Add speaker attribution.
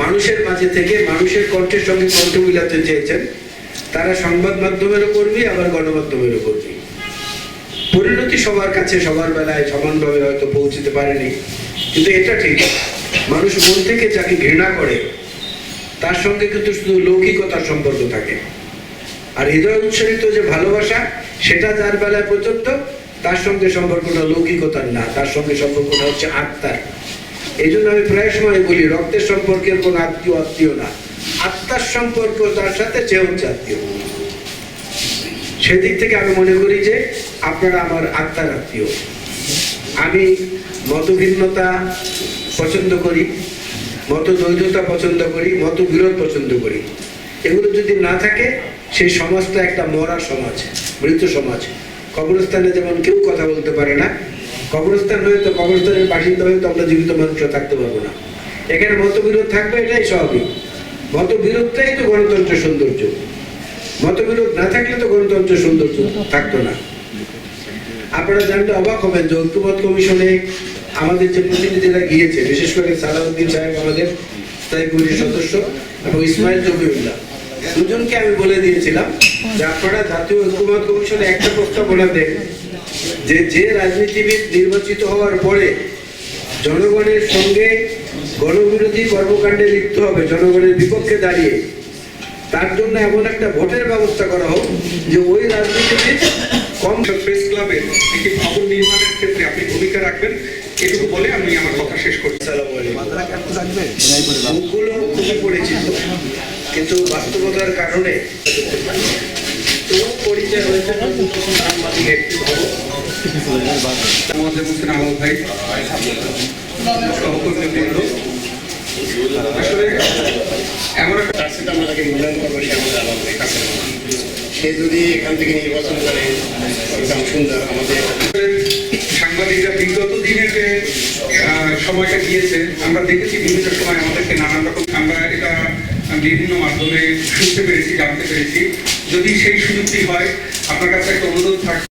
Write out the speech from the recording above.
Speaker 1: মানুষের মাঝে থেকে মানুষের কণ্ঠের সঙ্গে কণ্ঠ মিলাতে চেয়েছেন। তারা সংবাদ মাধ্যমেরও কর্মী, আবার গণমাধ্যমেরও কর্মী। পরিণতি সবার কাছে সবার বেলায় সমানভাবে হয়তো পৌঁছতে পারেনি, কিন্তু এটা ঠিক। মানুষ মন থেকে যাকে ঘৃণা করে, তার সঙ্গে কিন্তু শুধু লৌকিকতার সম্পর্ক থাকে। আর হৃদয় উৎসারিত যে ভালোবাসা, সেটা যার বেলায় প্রচণ্ড তার সঙ্গে সম্পর্কটা লৌকিকতার না। তার সঙ্গে সম্পর্কটা হচ্ছে আত্মার। এই জন্য আমি প্রায় সময় বলি, রক্তের সম্পর্কের কোন আত্মীয় আত্মীয় না। আত্মার সম্পর্ক তার সাথে সে হচ্ছে আত্মীয়। সেদিক থেকে আমি মনে করি যে আপনারা আমার আত্মার আত্মীয়। আমি মতভিন্নতা পছন্দ করি মত দ্বৈধতা পছন্দ করি মত বিরোধ পছন্দ করি। এগুলো যদি না থাকে, সেই সমাজটা একটা মরা সমাজ, মৃত সমাজ। কবরস্থানে যেমন কেউ কথা বলতে পারে না কবরস্থান হয়ে তো কবরস্থানের বাসিন্দা হয়ে তো আমরা জীবিত মানুষরা থাকতে পারব না। এখানে মতবিরোধ থাকবে, এটাই স্বাভাবিক। মতবিরোধটাই তো গণতন্ত্রের সৌন্দর্য। মতবিরোধ না থাকলে তো গণতন্ত্রের সৌন্দর্য থাকতো না। আপনারা জানতে অবাক হবেন যে ঐক্যমত কমিশনে আমাদের যে প্রতিনিধিরা গিয়েছে, বিশেষ করে সালাউদ্দিন সাহেব আমাদের স্থায়ী কমিটির সদস্য এবং ইসমাইল জবিউল্লাহ দুজনকে আমি বলে দিয়েছিলাম যে আপনারা জাতীয় ঐক্যমত কমিশনে একটা প্রস্তাবনা দেন যে যে রাজনীতিবিদ নির্বাচিত হওয়ার পরে জনগণের সঙ্গে গণবিরোধী কর্মকাণ্ডে লিপ্ত হবে জনগণের বিপক্ষে দাঁড়িয়ে তার জন্য এমন একটা ভোটের ব্যবস্থা করা হোক যে ওই রাজনীতিবিদ কম
Speaker 2: প্রেস ক্লাবের একটি ভবন নির্মাণের ক্ষেত্রে আপনি ভূমিকা রাখবেন। এটুকু বলে আমি আমার কথা শেষ করি
Speaker 1: মুখগুলো খুবই পরিচিত কিন্তু বাস্তবতার কারণে
Speaker 3: সে যদি এখান থেকে নির্বাচন করে সুন্দর। আমাদের
Speaker 2: সাংবাদিকরা বিগত দিনের যে সময়টা গিয়েছে আমরা দেখেছি বিভিন্ন সময় আমাদেরকে নানান রকম আমরা এটা বিভিন্ন মাধ্যমে শুনতে পেরেছি, জানতে পেরেছি। যদি সেই সুযোগটি হয়, আপনার কাছে একটা অনুরোধ থাকবে